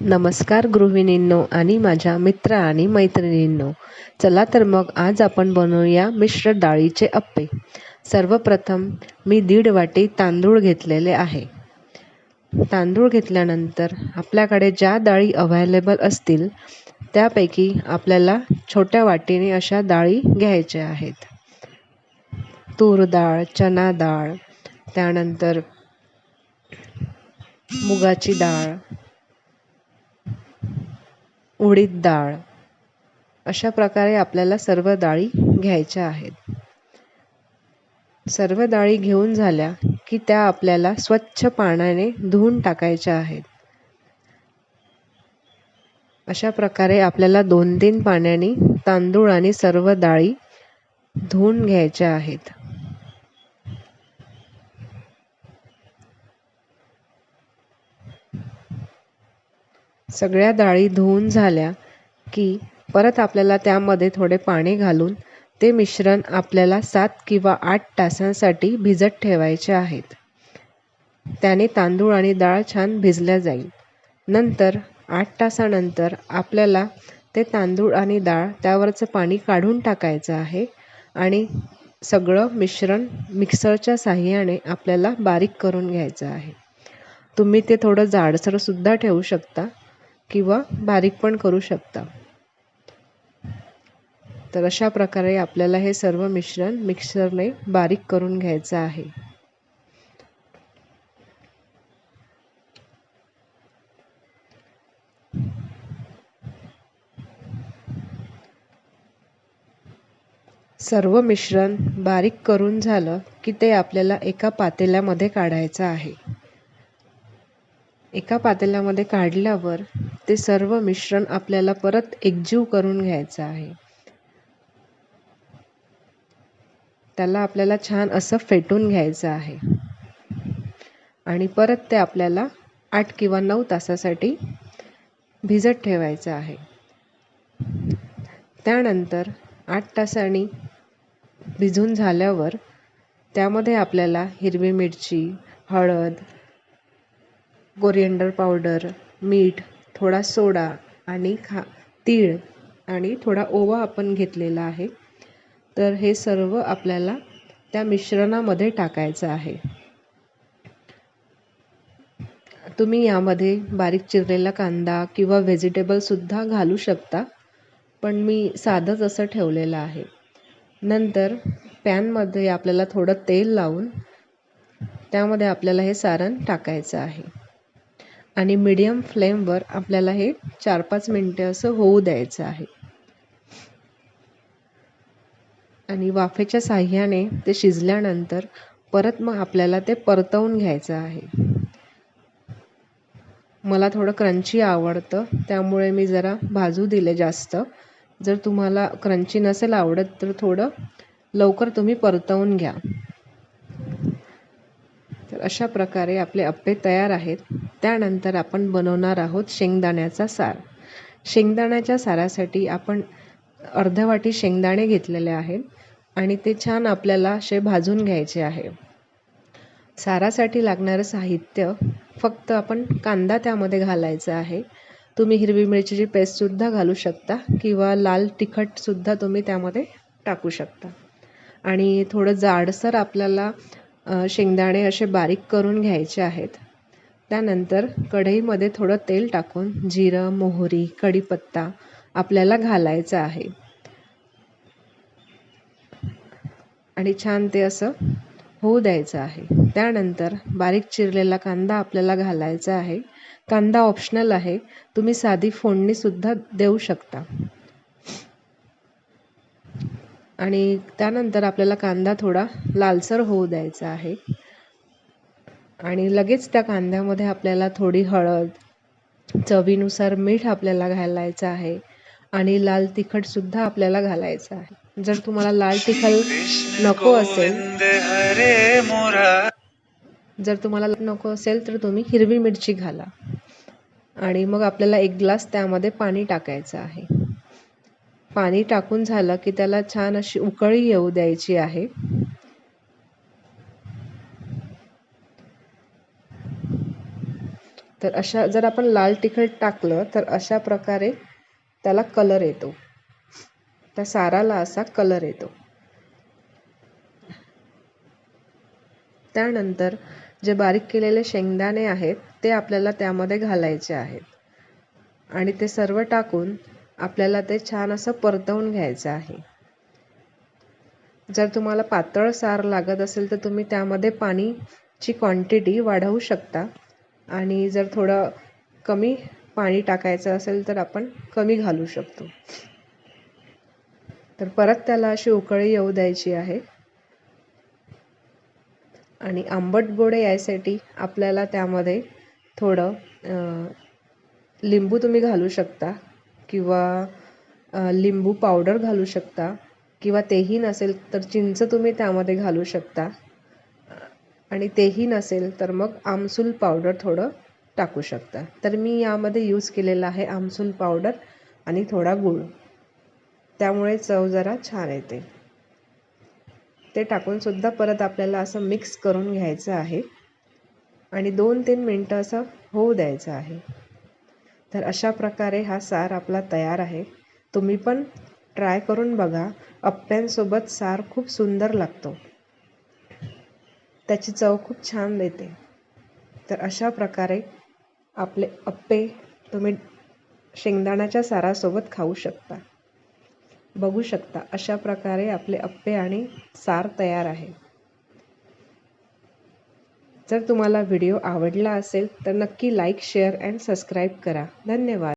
नमस्कार गृहिणींनो आणि माझ्या मित्र आणि मैत्रिणींनो. चला तर मग आज आपण बनवूया मिश्र डाळीचे अप्पे. सर्वप्रथम मी दीड वाटी तांदूळ घेतलेले आहे. तांदूळ घेतल्यानंतर आपल्याकडे ज्या डाळी अव्हायलेबल असतील त्यापैकी आपल्याला छोट्या वाटीने अशा डाळी घ्यायच्या आहेत. तूर डाळ चना डाळ त्यानंतर मुगाची डाळ उडीद डाळ. अशा प्रकारे आपल्याला सर्व डाळी घ्यायच्या आहेत. सर्व डाळी घेऊन झाल्या की त्या आपल्याला स्वच्छ पाण्याने धुवून टाकायच्या आहेत. अशा प्रकारे आपल्याला दोन तीन पाण्याने तांदूळ आणि सर्व डाळी धुवून घ्यायच्या आहेत. सगळ्या डाळी धुवून झाल्या की परत आपल्याला त्यामध्ये थोडे पाणी घालून ते मिश्रण आपल्याला सात किंवा आठ तासांसाठी भिजत ठेवायचे आहेत. त्याने तांदूळ आणि डाळ छान भिजल्या जाईल. नंतर आठ तासानंतर आपल्याला ते तांदूळ आणि डाळ त्यावरचं पाणी काढून टाकायचं आहे आणि सगळं मिश्रण मिक्सरच्या साह्याने आपल्याला बारीक करून घ्यायचं आहे. तुम्ही ते थोडं जाडसरसुद्धा ठेवू शकता. किंवा बारीक पण करू शकता. तर अशा प्रकारे आपल्याला हे सर्व मिश्रण मिक्सरने बारीक करून घ्यायचं आहे. सर्व मिश्रण बारीक करून झालं की ते आपल्याला एका पातेल्यामध्ये काढायचं आहे. एका पातेल्यामध्ये काढल्यावर ते सर्व मिश्रण आपल्याला परत एकजीव करून घ्यायचं आहे. त्याला आपल्याला छान असं फेटून घ्यायचं आहे. आणि परत ते आपल्याला आठ किंवा नऊ तासासाठी भिजत ठेवायचं आहे. त्यानंतर आठ तासांनी भिजून झाल्यावर त्यामध्ये आपल्याला हिरवी मिरची हळद कोरिएंडर पावडर मीठ थोडा सोडा आणि खा तीळ आणि थोडा ओवा आपण घेतलेला आहे. तर हे सर्व आपल्याला त्या मिश्रणामध्ये टाकायचं आहे. तुम्ही यामध्ये बारीक चिरलेला कांदा किंवा व्हेजिटेबलसुद्धा घालू शकता पण मी साधंच असं ठेवलेलं आहे. नंतर पॅनमध्ये आपल्याला थोडं तेल लावून त्यामध्ये आपल्याला हे सारण टाकायचं आहे. आणि मीडियम फ्लेमवर आपल्याला हे चार पाच मिनटे असं होऊ द्यायचं आहे. आणि वाफेच्या साह्याने ते शिजल्यानंतर परत मग आपल्याला ते परतवून घ्यायचं आहे. मला थोडं क्रंची आवडतं त्यामुळे मी जरा भाजू दिले जास्त. जर तुम्हाला क्रंची नसेल आवडत तर थोडं लवकर तुम्ही परतवून घ्या. अशा प्रकारे आपले अप्पे तयार आहेत. त्यानंतर आपण बनवणार आहोत शेंगदाण्याचा सार. शेंगदाण्याच्या सारासाठी आपण अर्ध्या वाटी शेंगदाणे घेतलेले आहेत आणि ते छान आपल्याला असे भाजून घ्यायचे आहे. सारासाठी लागणारं साहित्य फक्त आपण कांदा त्यामध्ये घालायचा आहे. तुम्ही हिरवी मिरचीची पेस्टसुद्धा घालू शकता किंवा लाल तिखटसुद्धा तुम्ही त्यामध्ये टाकू शकता. आणि थोडं जाडसर आपल्याला शेंगदाणे असे बारीक करून घ्यायचे आहेत. त्यानंतर कढईमध्ये थोडं तेल टाकून जिरं मोहरी कढीपत्ता आपल्याला घालायचं आहे. आणि छान ते असं होऊ द्यायचं आहे. त्यानंतर बारीक चिरलेला कांदा आपल्याला घालायचा आहे. कांदा ऑप्शनल आहे. तुम्ही साधी फोडणीसुद्धा देऊ शकता. आणि त्यानंतर आपल्याला कांदा थोडा लालसर होऊ द्यायचा आहे. आणि लगेच त्या कांद्यामध्ये आपल्याला थोडी हळद चवीनुसार मीठ आपल्याला घालायचं आहे आणि लाल तिखटसुद्धा आपल्याला घालायचं आहे. जर तुम्हाला लाल तिखट नको असेल जर तुम्हाला नको असेल तर तुम्ही हिरवी मिरची घाला. आणि मग आपल्याला एक ग्लास त्यामध्ये पाणी टाकायचं आहे. पाणी टाकून झालं की त्याला छान अशी उकळी येऊ द्यायची आहे. तर अशा जर आपण लाल तिखट टाकलं तर अशा प्रकारे त्याला कलर येतो. त्या साराला असा कलर येतो. त्यानंतर जे बारीक केलेले शेंगदाणे आहेत ते आपल्याला त्यामध्ये घालायचे आहेत. आणि ते सर्व टाकून आपल्याला ते छान असं परतवून घ्यायचं आहे. जर तुम्हाला पातळ सार लागत असेल तर तुम्ही त्यामध्ये पाणीची क्वांटिटी वाढवू शकता. आणि जर थोडं कमी पाणी टाकायचं असेल तर आपण कमी घालू शकतो. तर परत त्याला अशी उकळी येऊ द्यायची आहे. आणि आंबट गोडे यायसाठी आपल्याला त्यामध्ये थोडं लिंबू तुम्ही घालू शकता. किंवा लिंबू पावडर घालू शकता किंवा तेही नसेल तर चिंच तुम्ही त्यामध्ये घालू शकता. आणि तेही नसेल तर मग आमसूल पावडर थोडं टाकू शकता. तर मी यामध्ये यूज केलेला आहे आमसूल पावडर आणि थोडा गूळ. त्यामुळे चव जरा छान येते. ते टाकूनसुद्धा परत आपल्याला असं मिक्स करून घ्यायचं आहे. आणि दोन तीन मिनटं असं होऊ द्यायचं आहे. तर अशा प्रकारे हा सार आपला तयार आहे. तुम्ही पण ट्राय करून बघा. अप्प्यांसोबत सार खूप सुंदर लागतो. त्याची चव खूप छान देते. तर अशा प्रकारे आपले अप्पे तुम्ही शेंगदाण्याच्या सारासोबत खाऊ शकता. बघू शकता अशा प्रकारे आपले अप्पे आणि सार तयार आहे. जर तुम्हाला व्हिडिओ आवडला असेल तर नक्की लाईक शेअर अँड सबस्क्राईब करा. धन्यवाद.